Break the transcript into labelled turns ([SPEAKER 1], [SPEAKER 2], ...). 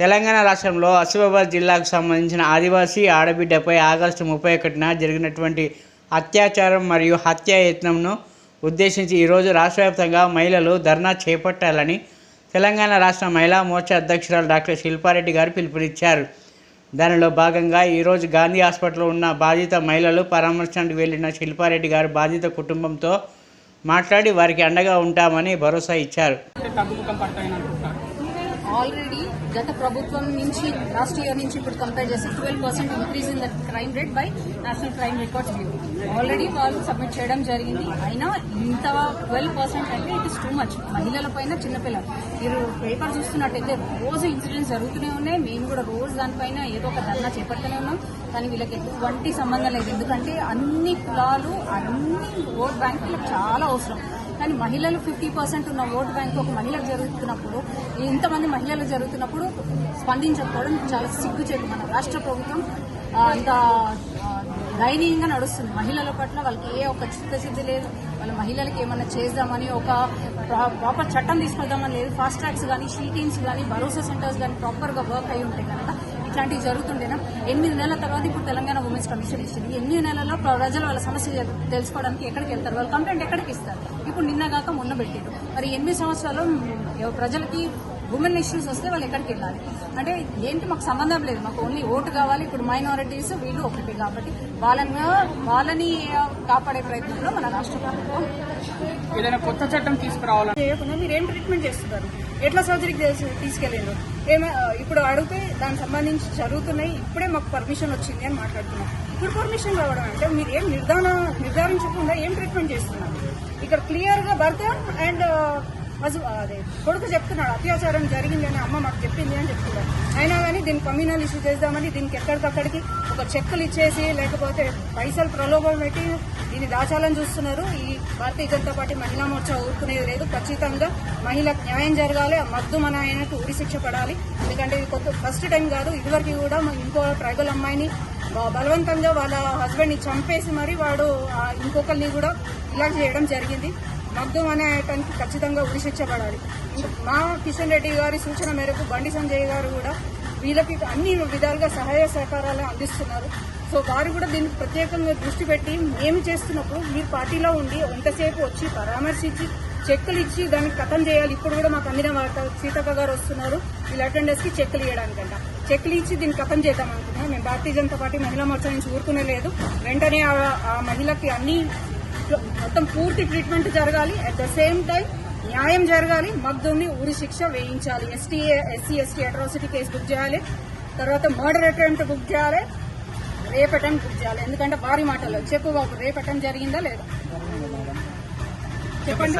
[SPEAKER 1] తెలంగాణ రాష్ట్రంలో ఆసిఫాబాద్ జిల్లాకు సంబంధించిన ఆదివాసీ ఆడబిడ్డపై ఆగస్టు ముప్పై ఒకటిన జరిగినటువంటి అత్యాచారం మరియు హత్య యత్నంను ఉద్దేశించి ఈరోజు రాష్ట్ర వ్యాప్తంగా మహిళలు ధర్నా చేపట్టాలని తెలంగాణ రాష్ట్ర మహిళా మోర్చా అధ్యక్షురాలు డాక్టర్ శిల్పారెడ్డి గారు పిలుపునిచ్చారు. దానిలో భాగంగా ఈరోజు గాంధీ హాస్పిటల్లో ఉన్న బాధిత మహిళలు పరామర్శానికి వెళ్ళిన శిల్పారెడ్డి గారు బాధిత కుటుంబంతో మాట్లాడి వారికి అండగా ఉంటామని భరోసా ఇచ్చారు.
[SPEAKER 2] ఆల్రెడీ గత ప్రభుత్వం నుంచి లాస్ట్ ఇయర్ నుంచి ఇప్పుడు కంపేర్ చేస్తే twelve percent increase in the crime rate by national crime records bureau already వాళ్ళు సబ్మిట్ చేయడం జరిగింది. అయినా ఇంత ట్వెల్వ్ పర్సెంట్ అంటే ఇట్ ఇస్ టూ మచ్ మహిళల పైన చిన్నపిల్లలు మీరు పేపర్ చూస్తున్నట్టయితే రోజు ఇన్సిడెంట్స్ జరుగుతూనే ఉన్నాయి. మేము కూడా రోజు దానిపైన ఏదో ఒక ధర్నా చేపడుతూనే ఉన్నాం. కానీ వీళ్ళకి ఎటువంటి సంబంధం లేదు. ఎందుకంటే అన్ని కులాలు అన్ని ఓట్ బ్యాంకులకు చాలా అవసరం. కానీ మహిళలు ఫిఫ్టీ పర్సెంట్ ఉన్న ఓట్ బ్యాంక్ ఒక మహిళకు జరుగుతున్నప్పుడు ఇంతమంది మహిళలు జరుగుతున్నప్పుడు స్పందించకపోవడం చాలా సిగ్గుచేటు మన రాష్ట్ర ప్రభుత్వం అంత దయనీయంగా నడుస్తుంది. మహిళల పట్ల వాళ్ళకి ఏ ఒక్క చిత్తశుద్ధి లేదు. వాళ్ళ మహిళలకి ఏమన్నా చేద్దామని ఒక ప్రాపర్ చట్టం తీసుకొద్దామని లేదు. ఫాస్ట్ ట్రాక్స్ కానీ షీటింగ్స్ కానీ భరోసా సెంటర్స్ కానీ ప్రాపర్గా వర్క్ అయి ఉంటాయి కనుక ఇట్లాంటివి జరుగుతుండేనా ఎనిమిది నెలల తర్వాత ఇప్పుడు తెలంగాణ ఉమెన్స్ కమిషన్ ఇచ్చింది. ఎనిమిది నెలల్లో ప్రజలు వాళ్ళ సమస్య తెలుసుకోవడానికి ఎక్కడికి వెళ్తారు? వాళ్ళు కంప్లైంట్ ఎక్కడికి ఇస్తారు? ఇప్పుడు నిన్న కాక మొన్న పెట్టారు మరి ఎనిమిది సంవత్సరాలు ప్రజలకి ఉమెన్ ఇష్యూస్ వస్తే వాళ్ళు ఎక్కడికి వెళ్ళాలి? అంటే ఏంటి మాకు సంబంధం లేదు. మాకు ఓన్లీ ఓటు కావాలి. ఇప్పుడు మైనారిటీస్ వీళ్ళు ఒకటి కాబట్టి వాళ్ళని వాళ్ళని కాపాడే ప్రయత్నంలో మన రాష్ట్ర ప్రభుత్వం.
[SPEAKER 3] ఏదైనా కొత్త చట్టం తీసుకురావాలని
[SPEAKER 2] చేయకుండా మీరు ఏం ట్రీట్మెంట్ చేస్తున్నారు? ఎట్లా సర్జరీకి తీసుకెళ్ళిండ్రు? ఏమ ఇప్పుడు అడిగితే దానికి సంబంధించి జరుగుతున్నాయి. ఇప్పుడే మాకు పర్మిషన్ వచ్చింది అని మాట్లాడుతున్నాం. ఇప్పుడు పర్మిషన్ రావడం అంటే మీరు ఏం నిర్ధారణ నిర్ధారించకుండా ఏం ట్రీట్మెంట్ చేస్తున్నారు? ఇక్కడ క్లియర్గా భర్త అండ్ హజు అదే కొడుకు చెప్తున్నాడు అత్యాచారం జరిగింది అని అమ్మ మాకు చెప్పింది అని చెప్తున్నాడు. అయినా కానీ దీన్ని కమ్యూనల్ ఇష్యూ చేద్దామని దీనికి ఎక్కడికక్కడికి ఒక చెక్కులు ఇచ్చేసి లేకపోతే పైసలు ప్రలోభం పెట్టి దీన్ని దాచాలని చూస్తున్నారు. ఈ భారతీయ జనతా పార్టీ మహిళా మోర్చా ఊరుకునేది లేదు. ఖచ్చితంగా మహిళకు న్యాయం జరగాలి ఆ మద్దు మన ఆయనకు ఉరి శిక్ష పడాలి. ఎందుకంటే ఇది కొత్త ఫస్ట్ టైం కాదు ఇదివరకు కూడా ఇంకో ట్రైబల్ అమ్మాయిని బలవంతంగా వాళ్ళ హస్బెండ్ని చంపేసి మరి వాడు ఇంకొకరిని కూడా ఇలా చేయడం జరిగింది. మద్దం అనే అతనికి ఖచ్చితంగా ఉరి మా కిషన్ రెడ్డి గారి సూచన మేరకు బండి సంజయ్ గారు కూడా వీళ్ళకి అన్ని విధాలుగా సహాయ సహకారాలు అందిస్తున్నారు. సో వారు కూడా దీన్ని ప్రత్యేకంగా దృష్టి పెట్టి మేము చేస్తున్నప్పుడు మీరు పార్టీలో ఉండి ఎంతసేపు వచ్చి పరామర్శించి చెక్కులు ఇచ్చి దానికి కథం చేయాలి. ఇప్పుడు కూడా మాకు అందిన వార్త సీతక్క గారు వస్తున్నారు. వీళ్ళ అటెండర్స్కి చెక్కులు ఇవ్వడానికంట. చెక్కులు ఇచ్చి దీన్ని కథం చేద్దాం అనుకున్నాం. మేము భారతీయ జనతా పార్టీ మహిళా మోర్చా నుంచి ఊరుకునే లేదు వెంటనే ఆ- ఆ మహిళకి అన్ని మొత్తం పూర్తి ట్రీట్మెంట్ జరగాలి. అట్ ద సేమ్ టైం న్యాయం జరగాలి. మగ్ధుని ఉరి శిక్ష వేయించాలి. ST SC ST atrocity case book చేయాలి. తర్వాత మర్డర్ అటెంప్ట్ బుక్ చేయాలి. రేప్ అటెంప్ట్ బుక్ చేయాలి. ఎందుకంటే భారీ మాటల్లో చెప్పు బాబు రేప్ అటెంప్ట్ జరిగిందా లేదా? చెప్పండి.